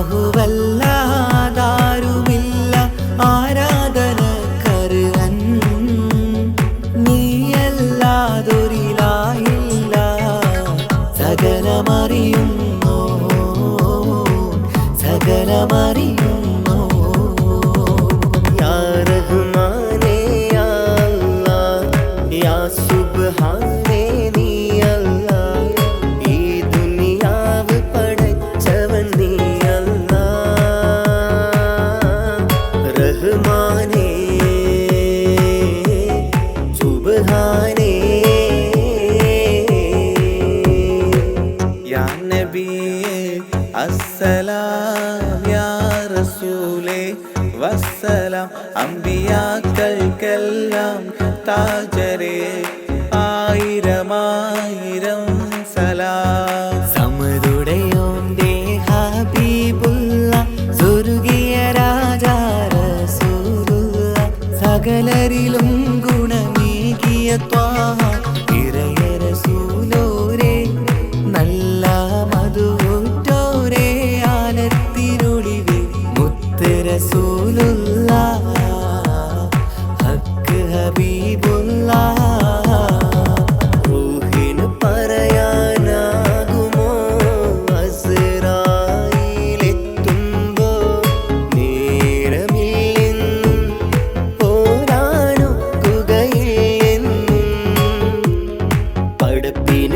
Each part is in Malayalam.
ബാഹുവല്ല സുബ്ഹാനേ യാ നബിയേ അസ്സലാം യാ റസൂലേ വസ്സലാം. അമ്പിയാക്കൾക്കെല്ലാം താജരേ ആയിരമായിരം സലാം. സമതുടയോന്റെ ഹബീബുള്ള സ്വർഗീയ രാജാ റസൂലുള്ള സകലരിലും ഗുണമേകിയ की अतवा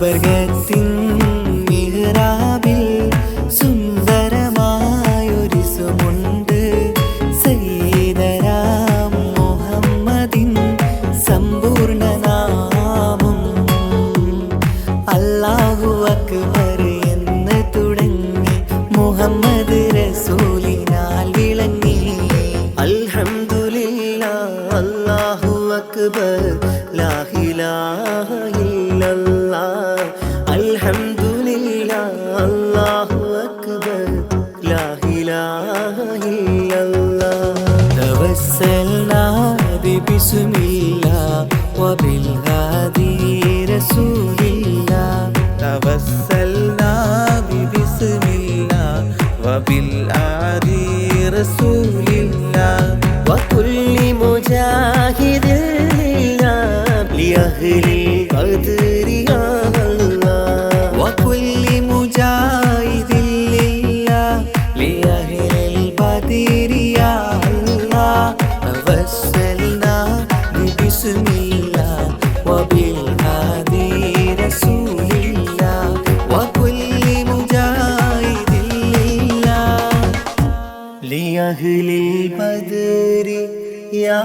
Bergetti أكبر لا إله إلا الله الحمد لله الله أكبر لا إله إلا الله توسلنا ببسم الله وبالهادي رسول الله توسلنا ببسم الله وبالهادي رسول الله وكل مجاهد ബദരി യാ